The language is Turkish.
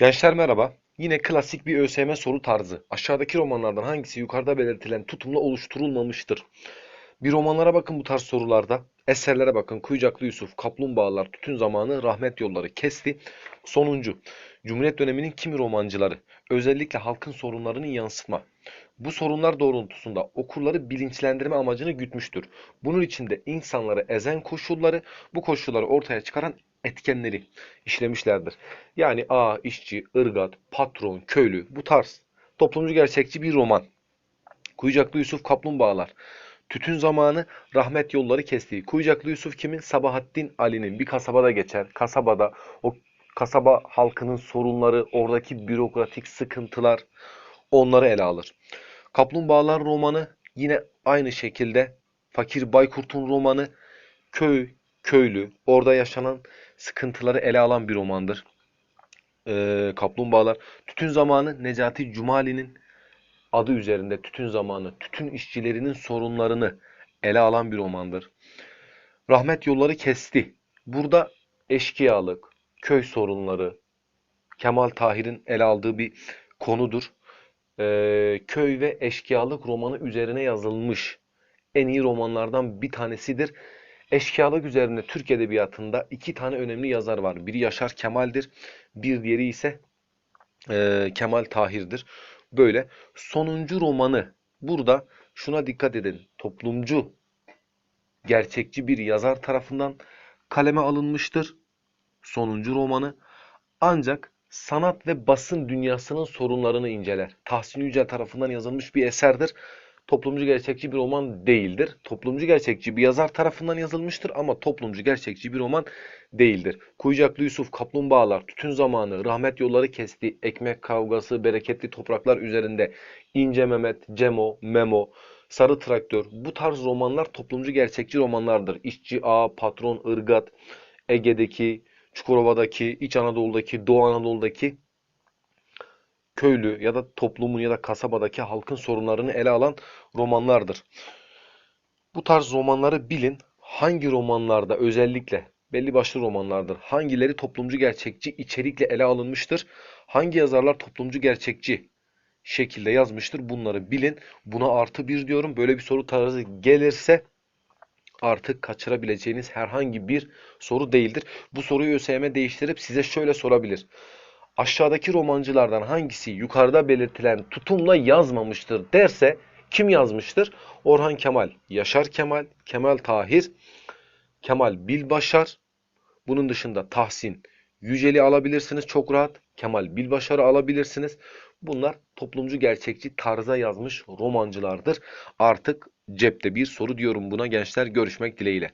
Gençler merhaba. Yine klasik bir ÖSYM soru tarzı. Aşağıdaki romanlardan hangisi yukarıda belirtilen tutumla oluşturulmamıştır? Bir romanlara bakın bu tarz sorularda. Eserlere bakın. Kuyucaklı Yusuf, Kaplumbağalar, Tütün Zamanı, Rahmet Yolları, Kesti. Sonuncu. Cumhuriyet döneminin kimi romancıları? Özellikle halkın sorunlarını yansıtma. Bu sorunlar doğrultusunda okurları bilinçlendirme amacını gütmüştür. Bunun içinde insanları ezen koşulları, bu koşulları ortaya çıkaran etkenleri işlemişlerdir. Yani A, işçi, ırgat, patron, köylü bu tarz toplumcu gerçekçi bir roman. Kuyucaklı Yusuf Kaplumbağalar. Tütün zamanı rahmet yolları kestiği. Kuyucaklı Yusuf kimin? Sabahattin Ali'nin. Bir kasabada geçer. Kasabada o kasaba halkının sorunları, oradaki bürokratik sıkıntılar onları ele alır. Kaplumbağalar romanı yine aynı şekilde Fakir Baykurt'un romanı köy, köylü, orada yaşanan sıkıntıları ele alan bir romandır. Ee, Kaplumbağalar. Tütün Zamanı Necati Cumali'nin adı üzerinde Tütün Zamanı, tütün işçilerinin sorunlarını ele alan bir romandır. Rahmet Yolları Kesti. Burada eşkıyalık, köy sorunları, Kemal Tahir'in ele aldığı bir konudur. Ee, köy ve eşkıyalık romanı üzerine yazılmış en iyi romanlardan bir tanesidir. Eşkıyalık üzerine Türk Edebiyatı'nda iki tane önemli yazar var. Biri Yaşar Kemal'dir, bir diğeri ise e, Kemal Tahir'dir. Böyle sonuncu romanı burada şuna dikkat edin. Toplumcu, gerçekçi bir yazar tarafından kaleme alınmıştır. Sonuncu romanı ancak sanat ve basın dünyasının sorunlarını inceler. Tahsin Yücel tarafından yazılmış bir eserdir. Toplumcu gerçekçi bir roman değildir. Toplumcu gerçekçi bir yazar tarafından yazılmıştır ama toplumcu gerçekçi bir roman değildir. Kuyucaklı Yusuf, Kaplumbağalar, Tütün Zamanı, Rahmet Yolları Kesti, Ekmek Kavgası, Bereketli Topraklar üzerinde, İnce Mehmet, Cemo, Memo, Sarı Traktör bu tarz romanlar toplumcu gerçekçi romanlardır. İşçi Ağa, Patron, Irgat, Ege'deki, Çukurova'daki, İç Anadolu'daki, Doğu Anadolu'daki köylü ya da toplumun ya da kasabadaki halkın sorunlarını ele alan romanlardır. Bu tarz romanları bilin. Hangi romanlarda özellikle belli başlı romanlardır. Hangileri toplumcu gerçekçi içerikle ele alınmıştır? Hangi yazarlar toplumcu gerçekçi şekilde yazmıştır? Bunları bilin. Buna artı bir diyorum. Böyle bir soru tarzı gelirse artık kaçırabileceğiniz herhangi bir soru değildir. Bu soruyu ÖSYM değiştirip size şöyle sorabilir. Aşağıdaki romancılardan hangisi yukarıda belirtilen tutumla yazmamıştır derse kim yazmıştır? Orhan Kemal, Yaşar Kemal, Kemal Tahir, Kemal Bilbaşar. Bunun dışında Tahsin Yücel'i alabilirsiniz çok rahat. Kemal Bilbaşar'ı alabilirsiniz. Bunlar toplumcu gerçekçi tarza yazmış romancılardır. Artık cepte bir soru diyorum buna gençler görüşmek dileğiyle.